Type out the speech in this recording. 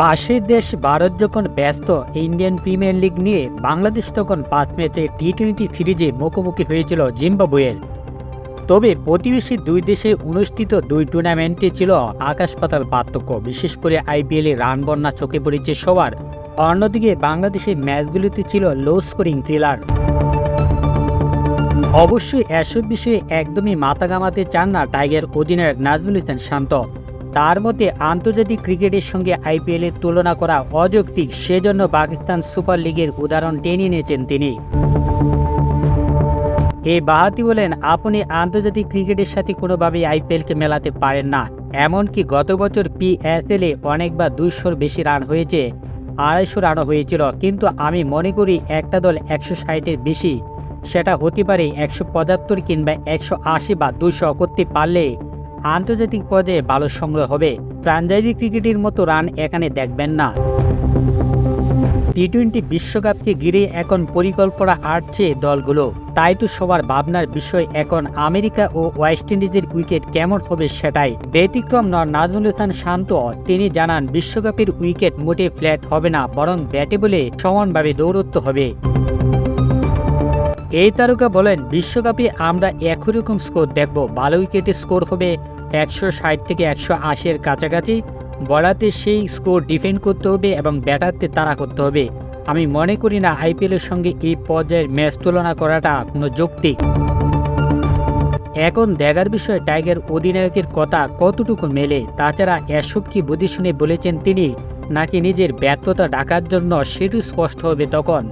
পাশের দেশ ভারত যখন ব্যস্ত, ইন্ডিয়ান প্রিমিয়ার লিগ নিয়ে বাংলাদেশ তখন পাঁচ ম্যাচে টি টোয়েন্টি সিরিজে মুখোমুখি হয়েছিল জিম্বাবুয়ের। তবে প্রতিবেশী দুই দেশে অনুষ্ঠিত দুই টুর্নামেন্টে ছিল আকাশ পাতাল পার্থক্য। বিশেষ করে আইপিএলে রান বন্যা চোখে পড়েছে সবার। অন্যদিকে বাংলাদেশের ম্যাচগুলিতে ছিল লো স্কোরিং থ্রিলার। অবশ্যই এসব বিষয়ে একদমই মাথা ঘামাতে চান না টাইগার অধিনায়ক নাজমুল ইসলাম শান্ত। তার মতে আন্তর্জাতিক ক্রিকেটের সঙ্গে আইপিএলের তুলনা করা অযৌক্তিক, সেজন্য পাকিস্তান সুপার লিগের উদাহরণ টেনে নিয়েছেন তিনি। এই বাহাতি বলেন, আপনি আন্তর্জাতিক ক্রিকেটের সাথে কোনোভাবেই আইপিএলকে মেলাতে পারেন না। এমনকি গত বছর পিএসএলে অনেকবার দুইশোর বেশি রান হয়েছে, আড়াইশো রানও হয়েছিল। কিন্তু আমি মনে করি একটা দল একশো ষাটের বেশি, সেটা হতে পারে একশো পঁচাত্তর কিংবা একশো আশি বা দুশো করতে পারলে আন্তর্জাতিক পর্যায়ে ভালো সংগ্রহ হবে। ফ্রাঞ্চাইজি ক্রিকেটের মতো রান এখানে দেখবেন না। টি টোয়েন্টি বিশ্বকাপকে ঘিরে এখন পরিকল্পনা আটছে দলগুলো। তাই তো সবার ভাবনার বিষয় এখন আমেরিকা ও ওয়েস্ট ইন্ডিজের উইকেট কেমন হবে সেটাই। ব্যতিক্রম নন নাজমুল হাসান শান্ত। তিনি জানান, বিশ্বকাপের উইকেট মোটে ফ্ল্যাট হবে না, বরং ব্যাটে বলে সমানভাবে দৌরত্ব হবে। এই তারকা বলেন, বিশ্বকাপে আমরা একই রকম স্কোর দেখব। ভালো উইকেটে স্কোর হবে একশো ষাট থেকে একশো আশির কাছাকাছি। বলাতে সেই স্কোর ডিফেন্ড করতে হবে এবং ব্যাটারতে তাড়া করতে হবে। আমি মনে করি না আইপিএলের সঙ্গে এই পর্যায়ের ম্যাচ তুলনা করাটা কোনো যৌক্তিক। এখন দেখার বিষয়, টাইগার অধিনায়কের কথা কতটুকু মেলে? তাছাড়া এসব কি বুঝে শুনে বলেছেন তিনি, নাকি নিজের ব্যর্থতা ডাকার জন্য সেটি স্পষ্ট হবে তখন?